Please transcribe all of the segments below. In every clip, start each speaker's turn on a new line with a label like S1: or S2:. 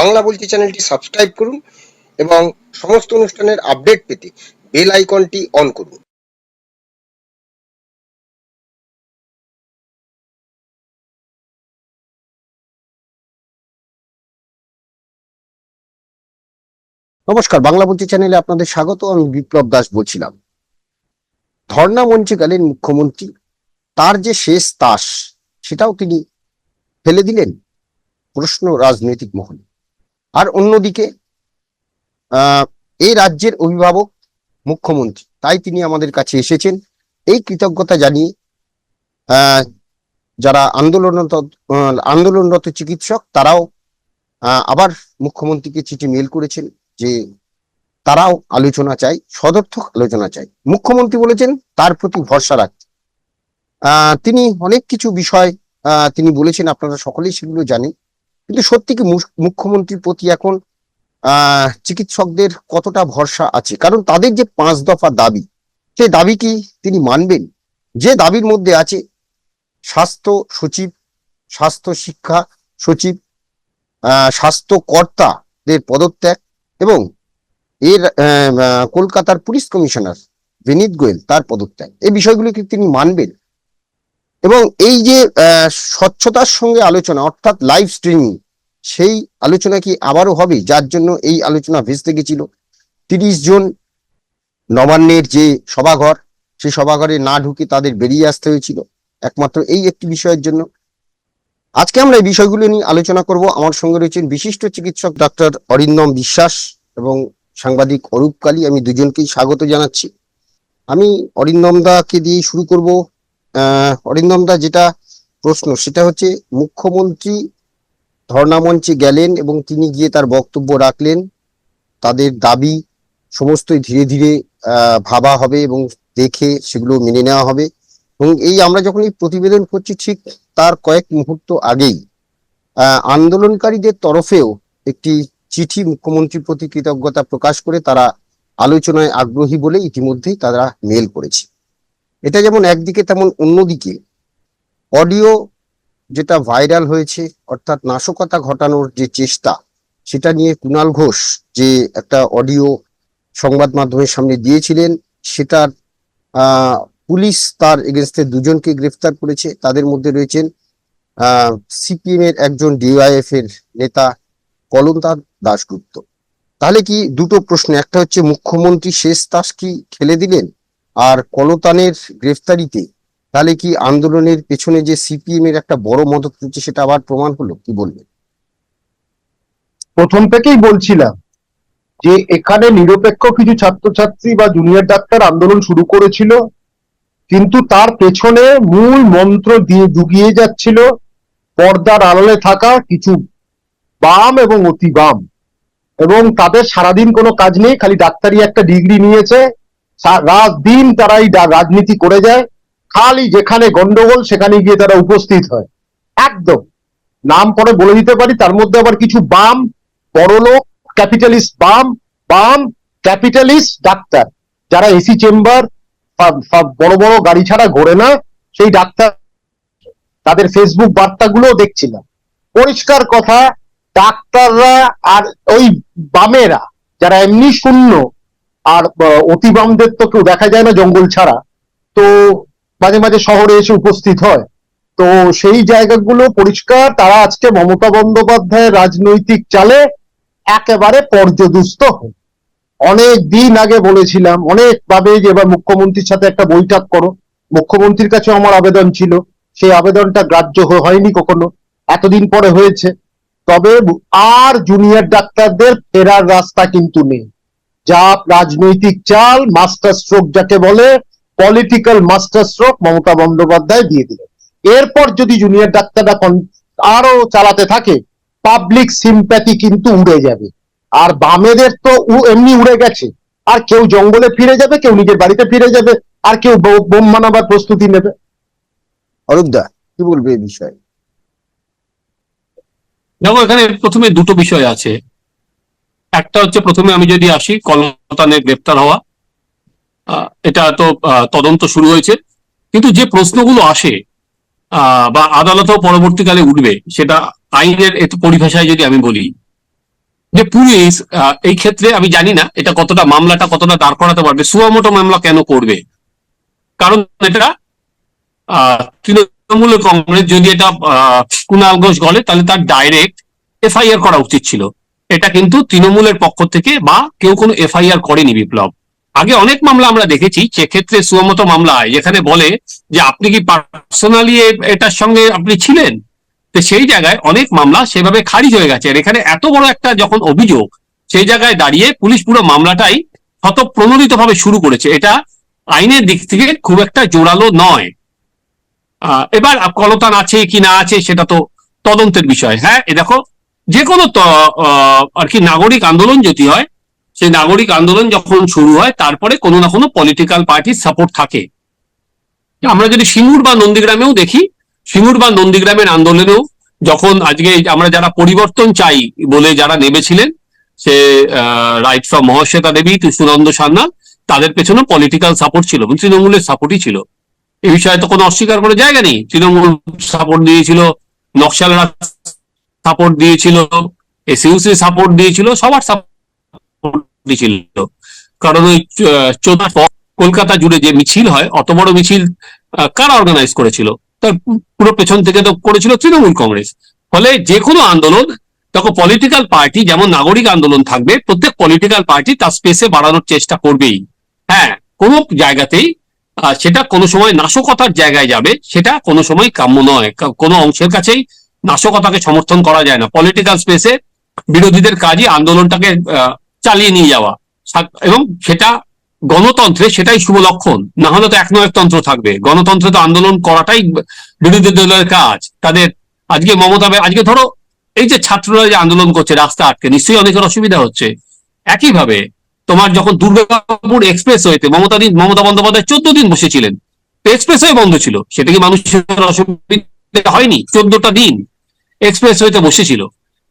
S1: বাংলা বলছি চ্যানেলটি সাবস্ক্রাইব করুন এবং সমস্ত অনুষ্ঠানের আপডেট পেতে বেল আইকনটি অন করুন। নমস্কার, বাংলা বলছি চ্যানেলে আপনাদের স্বাগত, আমি বিপ্লব দাস বলছিলাম। ধর্ণা মঞ্চে গেলেন মুখ্যমন্ত্রী, তার যে শেষ তাস, সেটাও তিনি ফেলে দিলেন প্রশ্ন রাজনৈতিক মহলে। আর অন্যদিকে এই রাজ্যের অভিভাবক মুখ্যমন্ত্রী, তাই তিনি আমাদের কাছে এসেছেন। এই কৃতজ্ঞতা জানিয়ে যারা আন্দোলনরত আন্দোলনরত চিকিৎসক, তারাও আবার মুখ্যমন্ত্রীকে চিঠি মেল করেছেন যে তারাও আলোচনা চাই, সদর্থক আলোচনা চাই। মুখ্যমন্ত্রী বলেছেন, তার প্রতি ভরসা রাখতে তিনি অনেক কিছু বিষয় তিনি বলেছেন, আপনারা সকলেই সেগুলো জানেন। কিন্তু সত্যি কি মুখ- মুখ্যমন্ত্রীর প্রতি এখন চিকিৎসকদের কতটা ভরসা আছে? কারণ তাদের যে পাঁচ দফা দাবি সেই দাবি কি তিনি মানবেন? যে দাবির মধ্যে আছে, স্বাস্থ্য সচিব, স্বাস্থ্য শিক্ষা সচিব, আহ স্বাস্থ্য কর্তাদের পদত্যাগ এবং এর কলকাতার পুলিশ কমিশনার বিনীত গোয়েল তার পদত্যাগ। এই বিষয়গুলো কি তিনি মানবেন? এবং এই যে স্বচ্ছতার সঙ্গে আলোচনা, অর্থাৎ লাইভ স্ট্রিমিং সেই আলোচনা কি আবারও হবে? যার জন্য এই আলোচনা ভেস্তে গেছিল। তিরিশ জন নবান্নের যে সভাঘর সেই সভাঘরে না ঢুকে তাদের বেরিয়ে আসতে হয়েছিল। একমাত্র এই একটি বিষয়ের জন্য। আজকে আমরা এই বিষয়গুলো নিয়ে আলোচনা করব। আমার সঙ্গে রয়েছেন বিশিষ্ট চিকিৎসক ডক্টর অরিন্দম বিশ্বাস এবং সাংবাদিক অরূপ কালী। আমি দুজনকেই স্বাগত জানাচ্ছি। আমি অরিন্দম দাকে দিয়ে শুরু করব। অরিন্দম দা যেটা প্রশ্ন, সেটা হচ্ছে মুখ্যমন্ত্রী ধর্ণা মঞ্চে গেলেন এবং তিনি গিয়ে তার বক্তব্য রাখলেন। তাদের দাবি সমস্তই ধীরে ধীরে ভাবা হবে এবং দেখে সেগুলো মেনে নেওয়া হবে। এবং এই আমরা যখন এই প্রতিবেদন করছি ঠিক তার কয়েক মুহূর্ত আগেই আন্দোলনকারীদের তরফেও একটি চিঠি মুখ্যমন্ত্রীর প্রতি কৃতজ্ঞতা প্রকাশ করে তারা আলোচনায় আগ্রহী বলে ইতিমধ্যেই তারা মেল করেছে। এটা যেমন একদিকে তেমন অন্যদিকে। অডিও যেটা ভাইরাল হয়েছে, অর্থাৎ নাশকতা ঘটানোর যে চেষ্টা, সেটা নিয়ে কুণাল ঘোষ যে একটা অডিও সংবাদ মাধ্যমের সামনে দিয়েছিলেন, সেটার পুলিশ তার এগেনস্টে দুজনকে গ্রেফতার করেছে। তাদের মধ্যে রয়েছেন সিপিএম এর একজন ডিওয়াইএফ এর নেতা কলন্তার দাশগুপ্ত। তাহলে কি দুটো প্রশ্ন, একটা হচ্ছে মুখ্যমন্ত্রী শেষ তাস কি খেলে দিলেন? আর কলতানের গ্রেফতারিতে তাহলে কি আন্দোলনের পেছনে যে সিপিএম এর একটা বড় মদত রয়েছে সেটা আবার প্রমাণ হলো? কি বলবেন?
S2: প্রথম থেকেই বলছিলাম যে এখানে নিরপেক্ষ কিছু ছাত্রছাত্রী বা জুনিয়র ডাক্তার আন্দোলন শুরু করেছিল, কিন্তু তার পেছনে মূল মন্ত্র দিয়ে ডুগিয়ে যাচ্ছিল পর্দার আড়ালে থাকা কিছু বাম এবং অতি বাম। এবং তাদের সারাদিন কোনো কাজ নেই, খালি ডাক্তারি একটা ডিগ্রি নিয়েছে রাত দিন তারা এই রাজনীতি করে যায়। খালি যেখানে গন্ডগোল, সেখানে গিয়ে তারা উপস্থিত হয়। একদম। নাম পরে বলে দিতে পারি, তার মধ্যে আবার কিছু বাম বড়লোক ক্যাপিটালিস্ট বাম বাম, ক্যাপিটালিস্ট ডাক্তার। যারা এসি চেম্বার বড় বড় গাড়ি ছাড়া ঘোরে না, সেই ডাক্তার তাদের ফেসবুক বার্তাগুলো দেখছিলাম। পরিষ্কার কথা, ডাক্তাররা আর ওই বামেরা, যারা এমনি শূন্য, আর অতি বামদের তো কেউ দেখা যায় না জঙ্গল ছাড়া, তো মাঝে মাঝে শহরে এসে উপস্থিত হয়। তো সেই জায়গাগুলো পরিষ্কার, তারা আজকে মমতা বন্দ্যোপাধ্যায়ের রাজনৈতিক চালে একেবারে পর্যদুস্ত হয়। অনেক দিন আগে বলেছিলাম অনেক ভাবে যে এবার মুখ্যমন্ত্রীর সাথে একটা বৈঠক করো। মুখ্যমন্ত্রীর কাছে আমার আবেদন ছিল। সেই আবেদনটা গ্রাহ্য হয়নি কখনো। এতদিন পরে হয়েছে। তবে আর জুনিয়র ডাক্তারদের ফেরার রাস্তা কিন্তু নেই। যা রাজনৈতিক চাল মাস্টার স্ট্রোক যাকে বলে political master stroke Mamata Bandyopadhyay দিয়ে দিলেন। এরপর যদি জুনিয়র ডাক্তাররা আরও চালাতে থাকে পাবলিক সিম্প্যাথি কিন্তু উড়ে যাবে। আর বামেদের তো এমনি উড়ে গেছে। আর কেউ জঙ্গলে ফিরে যাবে কেউ নিজের বাড়িতে ফিরে যাবে আর কেউ বোম বানাবার প্রস্তুতি নেবে।
S1: অরূপ দা কি বলবে এই বিষয়ে?
S3: দেখো এখানে প্রথমে দুটো বিষয় আছে। একটা হচ্ছে প্রথমে আমি যদি আসি কলকাতানের গ্রেপ্তার হওয়া। এটা তো তদন্ত শুরু হয়েছে। কিন্তু যে প্রশ্নগুলো আসে বা আদালতেও পরবর্তীকালে উঠবে, সেটা আইনের পরিভাষায় যদি আমি বলি, যে পুলিশ এই ক্ষেত্রে আমি জানি না এটা কতটা মামলাটা কতটা দাঁড় করাতে পারবে সুয়ামোটো মামলা কেন করবে। কারণ এটা তৃণমূল কংগ্রেস যদি এটা কুণাল ঘোষ বলে, তাহলে তার ডাইরেক্ট এফআইআর করা উচিত ছিল। এটা কিন্তু তৃণমূলের পক্ষ থেকে বা কেউ কোনো এফআইআর করেনি বিপ্লব। আগে অনেক মামলা আমরা দেখেছি, সেক্ষেত্রে সুয়ামতো মামলা হয় যেখানে বলে যে আপনি কি পার্সোনালি এটার সঙ্গে আপনি ছিলেন? তো সেই জায়গায় অনেক মামলা সেভাবে খারিজ হয়ে গেছে। আর এখানে এত বড় একটা যখন অভিযোগ, সেই জায়গায় দাঁড়িয়ে পুলিশ পুরো মামলাটাই প্রণোদিত ভাবে শুরু করেছে। এটা আইনের দিক থেকে খুব একটা জোরালো নয়। এবার কলতান আছে কি না আছে সেটা তো তদন্তের বিষয়। হ্যাঁ এ দেখো, যে কোনো আর কি নাগরিক আন্দোলন যদি হয় সেই নাগরিক আন্দোলন যখন শুরু হয়, তারপরে কোনো না কোনো পলিটিক্যাল পার্টির সাপোর্ট থাকে। আমরা যদি সিঙ্গুর বা নন্দীগ্রামেও দেখি, সিঙ্গুর বা নন্দীগ্রামের আন্দোলনেও যখন আজকে আমরা যারা পরিবর্তন চাই বলে যারা নেমেছিলেন, সে রাইট ফ্রম মহাশ্বেতা দেবী সুনন্দ সান্যাল, তাদের পেছনে পলিটিক্যাল সাপোর্ট ছিল তৃণমূলের সাপোর্টই ছিল। এই বিষয়ে তো কোনো অস্বীকার করার জায়গা নেই। তৃণমূল সাপোর্ট দিয়েছিল নকশালরা সাপোর্ট দিয়েছিল এসইউসি সাপোর্ট দিয়েছিল, সবার সাপোর্ট দিয়েছিল কারণ ওই চোদ্দ কলকাতা জুড়ে যে মিছিল হয়, অত বড় মিছিল কারা অর্গানাইজ করেছিল? তার পুরো পেছন থেকে তো করেছিল তৃণমূল কংগ্রেস। ফলে যে কোনো আন্দোলন, তখন পলিটিক্যাল পার্টি যেমন নাগরিক আন্দোলন থাকবে, প্রত্যেক পলিটিক্যাল পার্টি তার স্পেসে বাড়ানোর চেষ্টা করবেই। হ্যাঁ কোনো জায়গাতেই সেটা কোনো সময় নাশকতার জায়গায় যাবে, সেটা কোনো সময় কাম্য নয়। কোনো অংশের কাছেই নাশকতাকে সমর্থন করা যায় না। পলিটিক্যাল স্পেসে বিরোধীদের কাজই আন্দোলনটাকে চালিয়ে নিয়ে যাওয়া। এবং সেটা গণতন্ত্রে সেটাই শুভ লক্ষণ। না হলে তো এক তন্ত্র থাকবে। গণতন্ত্রে তো আন্দোলন করাটাই বিরোধী দলের কাজ। তাদের আজকে মমতা আজকে ধরো, এই যে ছাত্ররা যে আন্দোলন করছে রাস্তা আটকে, নিশ্চয়ই অনেকের অসুবিধা হচ্ছে। একইভাবে তোমার যখন দুর্গাপুর এক্সপ্রেস হয়েতে মমতা দিন মমতা বন্দ্যোপাধ্যায় চোদ্দ দিন বসেছিলেন। এক্সপ্রেস হয়ে বন্ধ ছিল। সেটা কি মানুষের অসুবিধা হয়নি? চোদ্দটা দিন এক্সপ্রেস হয়েতে বসেছিল।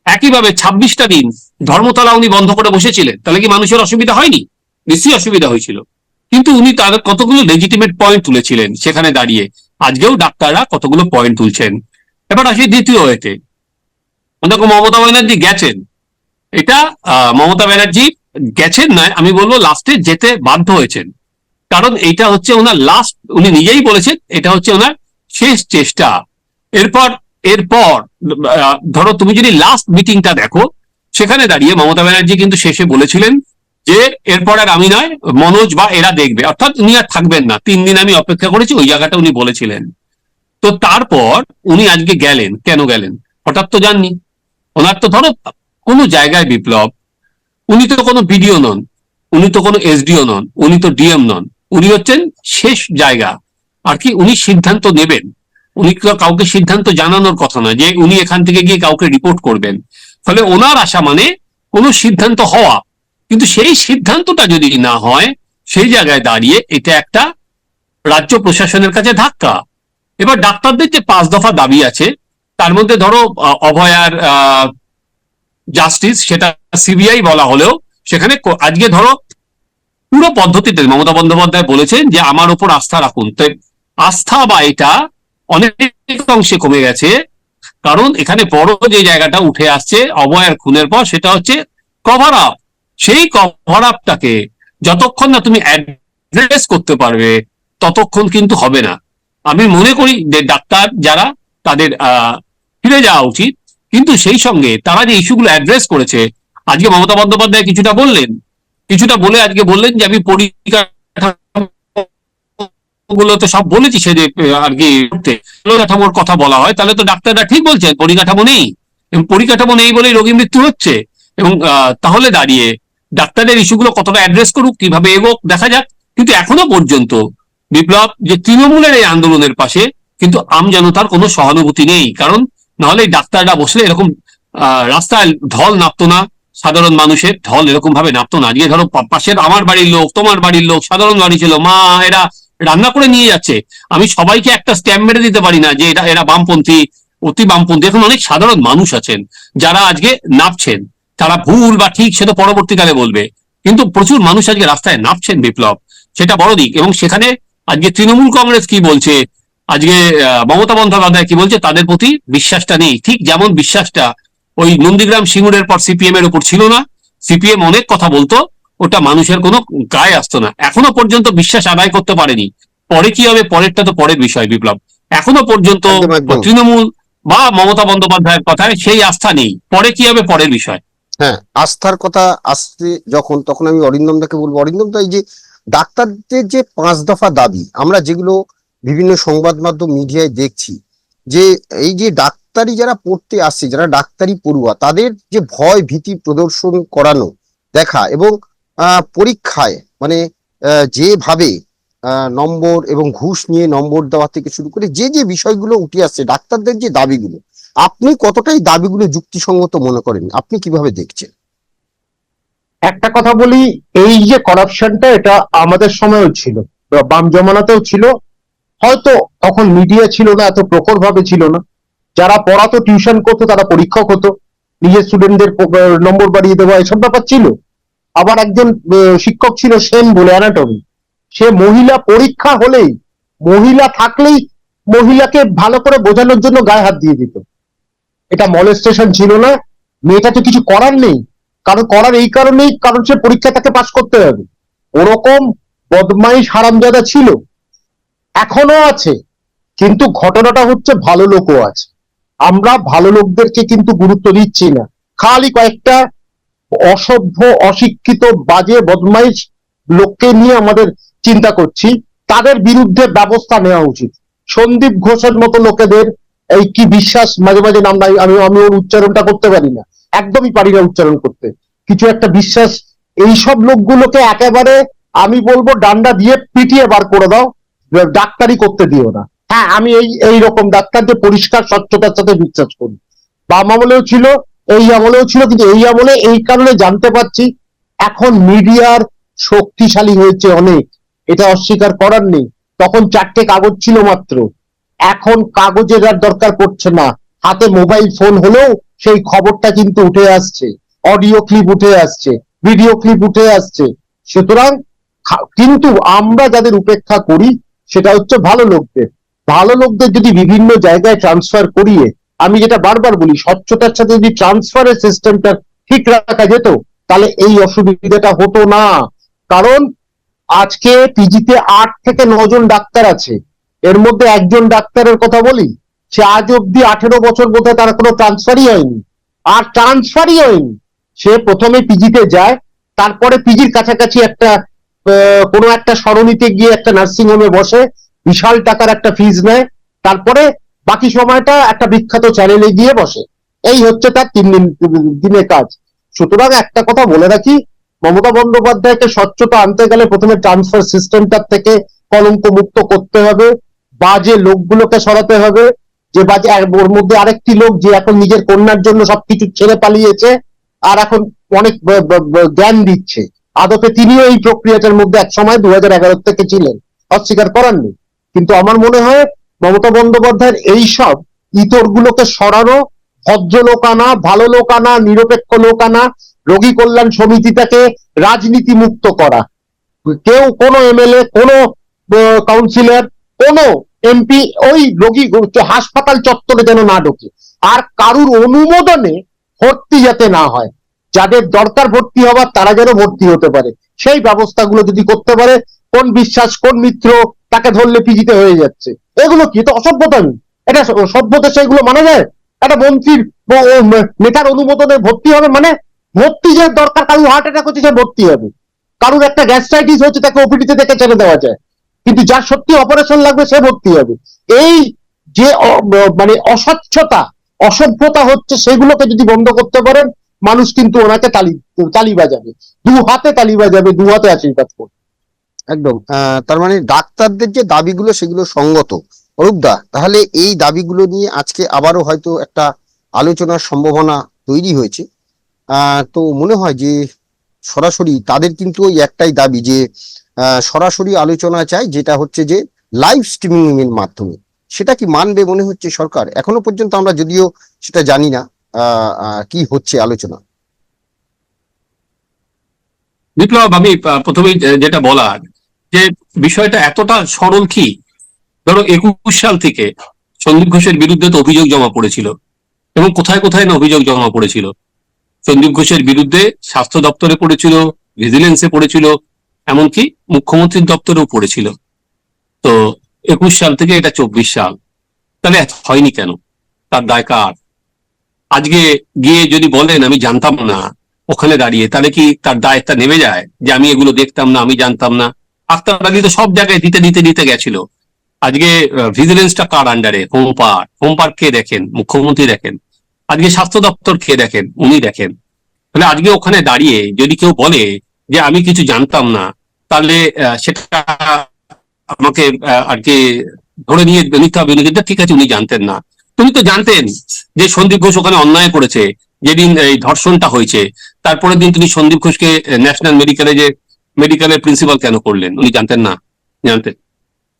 S3: একইভাবে ছাব্বিশটা দিন ধর্মতলা উনি বন্ধ করে বসেছিলেন, তাহলে কি মানুষের অসুবিধা হয়নি? নিশ্চয়ই অসুবিধা হয়েছিল। কিন্তু উনি তাদের কতগুলো লেজিটিমেট পয়েন্ট তুলেছিলেন সেখানে দাঁড়িয়ে। আজকেও ডাক্তাররা কতগুলো পয়েন্ট তুলছেন। এবার আসি দ্বিতীয় হয়েতে দেখো মমতা ব্যানার্জি গেছেন। এটা মমতা ব্যানার্জি গেছেন নয়, আমি বলব লাস্টে যেতে বাধ্য হয়েছেন। কারণ এটা হচ্ছে ওনার লাস্ট উনি নিজেই বলেছেন, এটা হচ্ছে ওনার শেষ চেষ্টা। এরপর এরপর ধরো তুমি যদি লাস্ট মিটিংটা দেখো সেখানে দাঁড়িয়ে মমতা ব্যানার্জি কিন্তু শেষে বলেছিলেন যে, এরপর আর আমি নয়, মনোজ বা এরা দেখবে। অর্থাৎ উনি আর থাকবেন না। তিন দিন আমি অপেক্ষা করেছি, ওই জায়গাটা উনি বলেছিলেন। তো তারপর উনি আজকে গেলেন। কেন গেলেন? হঠাৎ তো যাননি। ওনার তো ধরো কোনো জায়গায় বিপ্লব। উনি তো কোনো বিডিও নন। উনি তো কোনো এসডিও নন। উনি তো ডিএম নন। উনি হচ্ছেন শেষ জায়গা। আর কি উনি সিদ্ধান্ত নেবেন। উনি কাউকে সিদ্ধান্ত জানানোর কথা না যে, উনি এখান থেকে গিয়ে কাউকে রিপোর্ট করবেন। ফলে ওনার আশা মানে কোনো সিদ্ধান্ত হওয়া। কিন্তু সেই সিদ্ধান্তটা যদি না হয়, সেই জায়গায় দাঁড়িয়ে এটা একটা রাজ্য প্রশাসনের কাছে ধাক্কা। এবার ডাক্তারদের যে পাঁচ দফা দাবি আছে, তার মধ্যে ধরো অভয়ার জাস্টিস সেটা সিবিআই বলা হলেও সেখানে আজকে ধরো পুরো পদ্ধতিতে মমতা বন্দ্যোপাধ্যায় বলেছেন যে আমার উপর আস্থা রাখুন। তো আস্থা বা এটা অনেক অংশে কমে গেছে। কারণ এখানে বড় যে জায়গাটা উঠে আসছে অভয়ার খুনের পর, সেটা হচ্ছে কভার আপ সেই কভার আপটাকে যতক্ষণ না তুমি অ্যাড্রেস করতে পারবে, ততক্ষণ কিন্তু হবে না। আমি মনে করি যে ডাক্তার যারা তাদের ফিরে যাওয়া উচিত। কিন্তু সেই সঙ্গে তারা যে ইস্যুগুলো অ্যাড্রেস করেছে, আজকে মমতা বন্দ্যোপাধ্যায় কিছুটা বললেন। কিছুটা বলে আজকে বললেন যে, আমি পরিকাঠামো তো সব বলেছি সে আর কি পরিকাঠামোর কথা বলা হয়, তাহলে তো ডাক্তাররা ঠিক বলছেন পরিকাঠামো নেই। এবং পরিকাঠামো নেই বলেই রোগী মৃত্যু হচ্ছে। এবং তাহলে দাঁড়িয়ে ডাক্তারদের ইস্যুগুলো কতটা অ্যাড্রেস করুক, কীভাবে এগোক, দেখা যাক। কিন্তু এখনও পর্যন্ত বিপ্লব যে তৃণমূলের এই আন্দোলনের পাশে, কিন্তু আম আমজনতার কোনো সহানুভূতি নেই। কারণ নাহলে ডাক্তাররা বসলে এরকম রাস্তায় ঢল নামতো না। সাধারণ মানুষের ঢল এরকম ভাবে নামতো না। আজকে ধরো পাশের আমার বাড়ির লোক, তোমার বাড়ির লোক, সাধারণ বাড়ি ছিল মা, এরা রান্না করে নিয়ে যাচ্ছে। আমি সবাইকে একটা স্ট্যাম্প মেরে দিতে পারি না যে এটা এরা বামপন্থী, অতি বামপন্থী। এখন অনেক সাধারণ মানুষ আছেন, যারা আজকে নাপছেন। তারা ভুল বা ঠিক সে তো পরবর্তীকালে বলবে। কিন্তু প্রচুর মানুষ আজকে রাস্তায় নাপছেন বিপ্লব। সেটা বড় দিক। এবং সেখানে আজকে তৃণমূল কংগ্রেস কি বলছে? আজকে মমতা বন্দ্যোপাধ্যায় কি বলছে? তাদের প্রতি বিশ্বাসটা নেই। ঠিক যেমন বিশ্বাসটা ওই নন্দীগ্রাম সিঙ্গুরের পর সিপিএম এর উপর ছিল না, সিপিএম অনেক কথা বলতো ওটা মানুষের কোনো গায়ে আসতো না। এখনও পর্যন্ত বিশ্বাস আদায় করতে পারেনি। পরে কি হবে? পরেরটা তো পরের বিষয় বিপ্লব। এখনও পর্যন্ত। তৃণমূল বা মমতা বন্দ্যোপাধ্যায়ের কথায় সেই আস্থা নেই। পরে কি হবে? পরের বিষয়।
S1: হ্যাঁ আস্থার কথা আসছে যখন তখন আমি অরিন্দম দাকে বলব। অরিন্দম দা এই যে ডাক্তারদের যে পাঁচ দফা দাবি আমরা যেগুলো বিভিন্ন সংবাদ মাধ্যম মিডিয়ায় দেখছি যে এই যে ডাক্তারি যারা পড়তে আসছে যারা ডাক্তারি পড়ুয়া তাদের যে ভয় ভীতি প্রদর্শন করানো দেখা এবং পরীক্ষায় মানে যেভাবে নম্বর এবং ঘুষ নিয়ে নম্বর দেওয়া থেকে শুরু করে যে যে বিষয়গুলো উঠে আসছে, ডাক্তারদের যে দাবিগুলো, আপনি কতটাই দাবিগুলো যুক্তিসঙ্গত মনে করেন? আপনি কীভাবে দেখছেন?
S2: একটা কথা বলি, এই যে করাপশনটা এটা আমাদের সময়ও ছিল, বাম জমানাতেও ছিল, হয়তো তখন মিডিয়া ছিল না, এত প্রখর ভাবে ছিল না। যারা পড়াতো টিউশন করতো, তারা পরীক্ষক হতো নিজের স্টুডেন্টদের নম্বর বাড়িয়ে দেওয়া, এসব ব্যাপার ছিল। আবার একজন শিক্ষক ছিল সেন বলে অ্যানাটমি সে মহিলা পরীক্ষা হলেই, মহিলা থাকলেই মহিলাকে ভালো করে বোঝানোর জন্য গায়ে হাত দিয়ে দিত। এটা মলেস্টেশন ছিল না। মেয়েটা তো কিছু করার নেই। কারণ করার এই কারণেই, কারণ সে পরীক্ষা তাকে পাশ করতে হবে। ওরকম বদমাইশ হারামজাদা ছিল। এখনও আছে। কিন্তু ঘটনাটা হচ্ছে ভালো লোকও আছে। আমরা ভালো লোকদেরকে কিন্তু গুরুত্ব দিচ্ছি না। খালি কয়েকটা অসভ্য, অশিক্ষিত, বাজে, বদমাইশ লোককে নিয়ে আমাদের চিন্তা করছি। তাদের বিরুদ্ধে ব্যবস্থা নেওয়া উচিত। সন্দীপ ঘোষের মতো লোকেদের এই কি বিশ্বাস? মাঝে মাঝে নাম নাই, আমি আমি ওর উচ্চারণটা করতে পারি না। একদমই পারি না উচ্চারণ করতে। কিছু একটা বিশ্বাস, এইসব লোকগুলোকে একেবারে, আমি বলব, ডান্ডা দিয়ে পিটিয়ে বার করে দাও। ডাক্তারি করতে দিও না। হ্যাঁ আমি এই এই রকম ডাক্তার যে পরিষ্কার, স্বচ্ছতার সাথে বিশ্বাস করি। বাম আমলেও ছিল এই আমলেও ছিল, কিন্তু এই আমলে এই কারণে জানতে পারছি এখন মিডিয়ার শক্তিশালী হয়েছে অনেক। এটা অস্বীকার করার নেই। তখন চারটে কাগজ ছিল মাত্র। এখন কাগজের আর দরকার পড়ছে না। হাতে মোবাইল ফোন হলেও সেই খবরটা কিন্তু উঠে আসছে। অডিও ক্লিপ উঠে আসছে। ভিডিও ক্লিপ উঠে আসছে। সুতরাং কিন্তু আমরা যাদের উপেক্ষা করি, সেটা হচ্ছে ভালো লোকদের। ভালো লোকদের যদি বিভিন্ন জায়গায় ট্রান্সফার করিয়ে আমি যেটা বারবার বলি, স্বচ্ছতার সাথে যদি ট্রান্সফারের সিস্টেমটা ঠিক রাখা যেত, তাহলে এই অসুবিধাটা হতো না। কারণ আজকে পিজিতে আট থেকে নজন ডাক্তার আছে। এর মধ্যে একজন ডাক্তারের কথা বলি, সে আজ অব্দি আঠেরো বছর বোধহয় তার কোনো ট্রান্সফারই হয়নি। আর ট্রান্সফারই হয়নি। সে প্রথমে পিজিতে যায়, তারপরে পিজির কাছাকাছি একটা কোনো একটা সরণিতে গিয়ে একটা নার্সিং হোমে বসে, বিশাল টাকার একটা ফিজ নেয়। তারপরে বাকি সময়টা একটা বিখ্যাত চ্যানেলে গিয়ে বসে। এই হচ্ছে তার তিন দিন, দিনের কাজ। সুতরাং একটা কথা বলে রাখি, মমতা বন্দ্যোপাধ্যায়কে স্বচ্ছতা আনতে গেলে প্রথমে ট্রান্সফার সিস্টেমটার থেকে কলঙ্ক মুক্ত করতে হবে, বাজে লোকগুলোকে সরাতে হবে, যে বাজে ওর মধ্যে আরেকটি লোক যে এখন নিজের কন্যার জন্য সবকিছু ছেড়ে পালিয়েছে, আর এখন অনেক জ্ঞান দিচ্ছে। আদতে তিনিও এই প্রক্রিয়াটার মধ্যে এক সময় দু হাজার এগারো থেকে ছিলেন। অস্বীকার করাননি কিন্তু আমার মনে হয় মমতা বন্দ্যোপাধ্যায়ের এই সব ইতরগুলোকে সরানো ভদ্রলোক আনা ভালো লোক আনা নিরপেক্ষ লোক আনা রোগী কল্যাণ সমিতিটাকে রাজনীতি মুক্ত করা। কেউ কোনো এমএলএ, কোনো কাউন্সিলর, কোনো এমপি ওই রোগী হাসপাতাল চত্বরে যেন না ঢোকে। আর কারুর অনুমোদনে ভর্তি যাতে না হয়, যাদের দরকার ভর্তি হবার, তারা যেন ভর্তি হতে পারে। সেই ব্যবস্থাগুলো যদি করতে পারে, কোন বিশ্বাস, কোন মিত্র তাকে ধরলে পিজিতে হয়ে যাচ্ছে। এগুলো কি? তো অসভ্যতামি এটা সভ্যতা সেগুলো মানা যায়? একটা মন্ত্রীর নেতার অনুমোদনে ভর্তি হবে মানে ভর্তি যে দরকার, কারুর হার্ট অ্যাটাক হচ্ছে সে ভর্তি হবে। কারুর একটা গ্যাস্ট্রাইটিস হচ্ছে তাকে ওপিডিতে থেকে ছেড়ে দেওয়া যায়। কিন্তু যার সত্যি অপারেশন লাগবে, সে ভর্তি হবে। এই যে মানে অস্বচ্ছতা, অসভ্যতা হচ্ছে সেগুলোকে যদি বন্ধ করতে পারেন, মানুষ কিন্তু ওনাকে তালি তালি বাজাবে। দু হাতে তালি বাজাবে, দু হাতে আশীর্বাদ করবে।
S1: একদম। তার মানে ডাক্তারদের যে দাবিগুলো, সেগুলো সঙ্গত। অরূপদা তাহলে এই দাবিগুলো নিয়ে আজকে আবারও হয়তো একটা আলোচনার সম্ভাবনা তৈরি হয়েছে। তো মনে হয় যে সরাসরি তাদের কিন্তু ওই একটাই দাবি যে সরাসরি আলোচনা চাই, যেটা হচ্ছে যে লাইভ স্ট্রিমিং এর মাধ্যমে। সেটা কি মানবে মনে হচ্ছে সরকার? এখনও পর্যন্ত আমরা যদিও সেটা জানি না কি হচ্ছে আলোচনা।
S3: বিপ্লব, আমি প্রথমেই যেটা বলার যে বিষয়টা এতটা সরল কি? ধরো একুশ সাল থেকে সন্দীপ ঘোষের বিরুদ্ধে তো অভিযোগ জমা পড়েছিল। এবং কোথায় কোথায় না অভিযোগ জমা পড়েছিল? সন্দীপ ঘোষের বিরুদ্ধে স্বাস্থ্য দপ্তরে পড়েছিল, ভিজিলেন্সে পড়েছিল, এমনকি মুখ্যমন্ত্রীর দপ্তরেও পড়েছিল। তো একুশ সাল থেকে এটা চব্বিশ সাল। তাহলে হয়নি কেন? তার দায় কার? আজকে গিয়ে যদি বলেন, আমি জানতাম না, ওখানে দাঁড়িয়ে, তাহলে কি তার দায়টা নেমে যায় যে আমি এগুলো দেখতাম না, আমি জানতাম না? আক্তার আলী তো সব জায়গায় দিতে দিতে দিতে গেছিল। আজকে ভিজিলেন্সটা কার আন্ডারে হোম পার্ক হোম পার্ক কে দেখেন? মুখ্যমন্ত্রী দেখেন। আজকে স্বাস্থ্য দপ্তর কে দেখেন? উনি দেখেন। তাহলে আজকে ওখানে দাঁড়িয়ে যদি কেউ বলে যে আমি কিছু জানতাম না, তাহলে সেটা আমাকে আর কি ধরে নিয়ে, নিতে হবে। উনি কিন্তু ঠিক আছে, উনি জানতেন না। তুমি তো জানতেন যে সন্দীপ ঘোষ ওখানে অন্যায় করেছে, যেদিন এই ধর্ষণটা হয়েছে, তারপরের দিন তিনি সন্দীপ ঘোষকে ন্যাশনাল মেডিকেলে যে মেডিকেলের প্রিন্সিপাল কেন করলেন? উনি জানতেন না। জানতেন।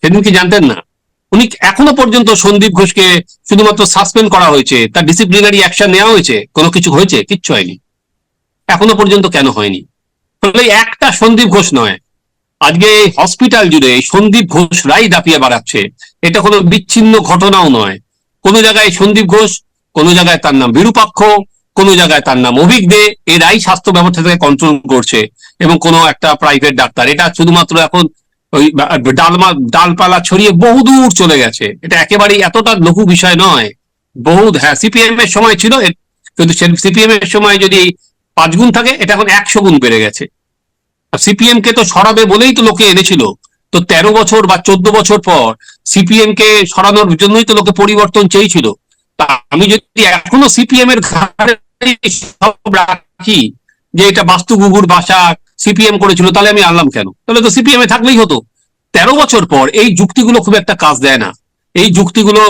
S3: সেদিন কি জানতেন না? উনি এখনও পর্যন্ত সন্দীপ ঘোষকে শুধুমাত্র সাসপেন্ড করা হয়েছে, তার ডিসিপ্লিনারি অ্যাকশন নেওয়া হয়েছে, কোনো কিছু হয়েছে? কিচ্ছু হয়নি। এখনও পর্যন্ত কেন হয়নি? ফলে একটা সন্দীপ ঘোষ নয়। আজকে এই হসপিটাল জুড়ে সন্দীপ ঘোষরাই দাপিয়ে বাড়াচ্ছে, এটা কোনো বিচ্ছিন্ন ঘটনাও নয়। কোন জায়গায় সন্দীপ ঘোষ, কোন জায়গায় তার নাম বিরূপাক্ষ কোন জায়গায় তার নাম। অভিক দে এরাই স্বাস্থ্য ব্যবস্থাকে কন্ট্রোল করছে এবং কোন একটা প্রাইভেট ডাক্তার। এটা শুধুমাত্র এখন ওই ডালমা, ডালপালা ছড়িয়ে বহুদূর চলে গেছে। এটা একেবারেই এতটা লঘু বিষয় নয়। বহু হ্যাঁ সিপিএম এর সময় ছিল কিন্তু সিপিএম এর সময় যদি পাঁচ গুণ থাকে, এটা এখন একশো গুণ বেড়ে গেছে। সিপিএম কে তো সরাবে বলেই তো লোকে এনেছিল। তো তেরো বছর বা চোদ্দ বছর পর সিপিএম কে সরানোর জন্যই তো লোকে পরিবর্তন চেয়েছিল। তা আমি যদি এখনও সিপিএম এর ঘাড়ে সব রাখি যে এটা বাস্তুগুগুর বাসা সিপিএম করেছিল, তাহলে আমি আনলাম কেন? তাহলে তো সিপিএম এ থাকলেই হতো। তেরো বছর পর এই যুক্তিগুলো খুব একটা কাজ দেয় না। এই যুক্তিগুলো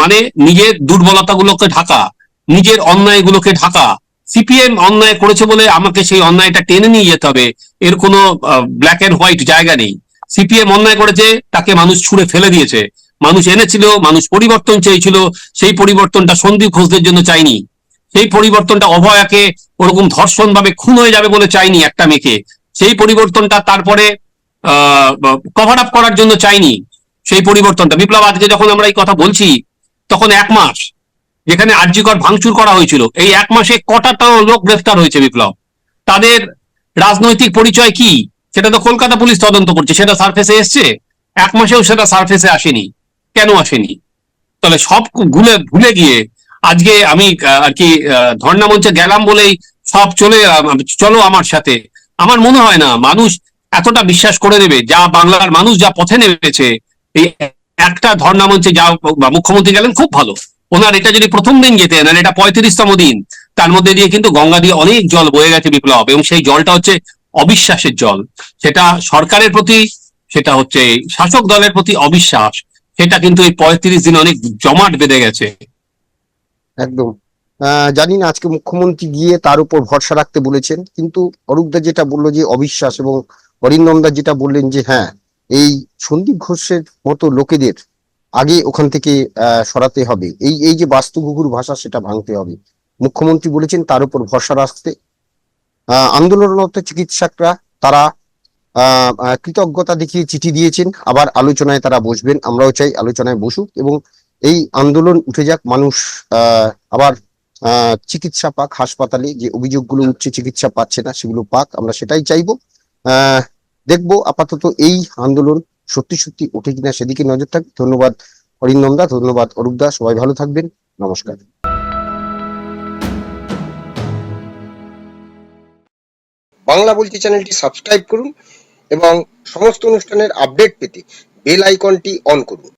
S3: মানে নিজের দুর্বলতাগুলোকে ঢাকা, নিজের অন্যায়গুলোকে ঢাকা। সিপিএম অন্যায় করেছে বলে আমাকে সেই অন্যায়টা টেনে নিয়ে যেতে হবে। এর কোনো ব্ল্যাক এন্ড হোয়াইট জায়গা নেই। সিপিএম অন্যায় করেছে, তাকে মানুষ ছুঁড়ে ফেলে দিয়েছে। মানুষ এনেছিল, মানুষ পরিবর্তন চেয়েছিল। সেই পরিবর্তনটা সন্দীপ ঘোষদের জন্য চাইনি। সেই পরিবর্তনটা অভয়াকে ওরকম ধর্ষণ ভাবে খুন হয়ে যাবে বলে চাইনি একটা মেয়েকে। সেই পরিবর্তনটা তারপরে কভার আপ করার জন্য চাইনি সেই পরিবর্তনটা। বিপ্লব, আজকে যখন আমরা এই কথা বলছি, তখন এক মাস যেখানে আর্যিকর ভাঙচুর করা হয়েছিল, এই এক মাসে কটাটা লোক গ্রেফতার হয়েছে বিপ্লব? তাদের রাজনৈতিক পরিচয় কি? সেটা তো কলকাতা পুলিশ তদন্ত করছে। সেটা সার্ফেসে এসছে? এক মাসেও সেটা সার্ফেসে আসেনি। কেন আসেনি? তাহলে সব ভুলে ভুলে গিয়ে আজকে আমি আর কি ধর্ণা মঞ্চে গেলাম বলেই সব চলে চলো আমার সাথে। আমার মনে হয় না, মানুষ এতটা বিশ্বাস করে নেবে, যা বাংলার মানুষ যা পথে নেমেছে, এই একটা ধর্ণা মঞ্চে যা মুখ্যমন্ত্রী গেলেন খুব ভালো। ওনার এটা যদি প্রথম দিন যেতেন আর এটা পঁয়ত্রিশতম দিন, তার মধ্যে দিয়ে কিন্তু গঙ্গা দিয়ে অনেক জল বয়ে গেছে বিপ্লব, এবং সেই জলটা হচ্ছে অবিশ্বাসের জল। সেটা সরকারের প্রতি, সেটা হচ্ছে শাসক দলের প্রতি অবিশ্বাস, সেটা কিন্তু এই পঁয়ত্রিশ দিন অনেক জমাট বেঁধে গেছে।
S1: একদম। জানি না, আজকে মুখ্যমন্ত্রী গিয়ে তার উপর ভরসা রাখতে বলেছেন, কিন্তু অরূপদা যেটা বলল যে অবিশ্বাস এবং অরিন্দমদা যেটা বললেন যে হ্যাঁ এই সন্দীপ ঘোষের মতো লোকেদের আগে ওখান থেকে সরাতে হবে। এই এই যে বাস্তুঘুঘুর ভাষা সেটা ভাঙতে হবে। মুখ্যমন্ত্রী বলেছেন তার উপর ভরসা রাখতে। আন্দোলনরত চিকিৎসকরা তারা কৃতজ্ঞতা দেখিয়ে চিঠি দিয়েছেন। আবার আলোচনায় তারা বসবেন। আমরাও চাই আলোচনায় বসুক এবং এই আন্দোলন উঠে যাক, মানুষ আবার চিকিৎসা পাক, হাসপাতালে যে অভিযোগগুলো উঠছে চিকিৎসা পাচ্ছে না, সেগুলো পাক, আমরা সেটাই চাইব। দেখব আপাতত এই আন্দোলন সত্যি সত্যি ওঠে কিনা সেদিকে নজর থাক ধন্যবাদ অরিন্দম দা ধন্যবাদ অরূপ দা, সবাই ভালো থাকবেন, নমস্কার। বাংলা বলছি চ্যানেলটি সাবস্ক্রাইব করুন এবং সমস্ত অনুষ্ঠানের আপডেট পেতে বেল আইকনটি অন করুন।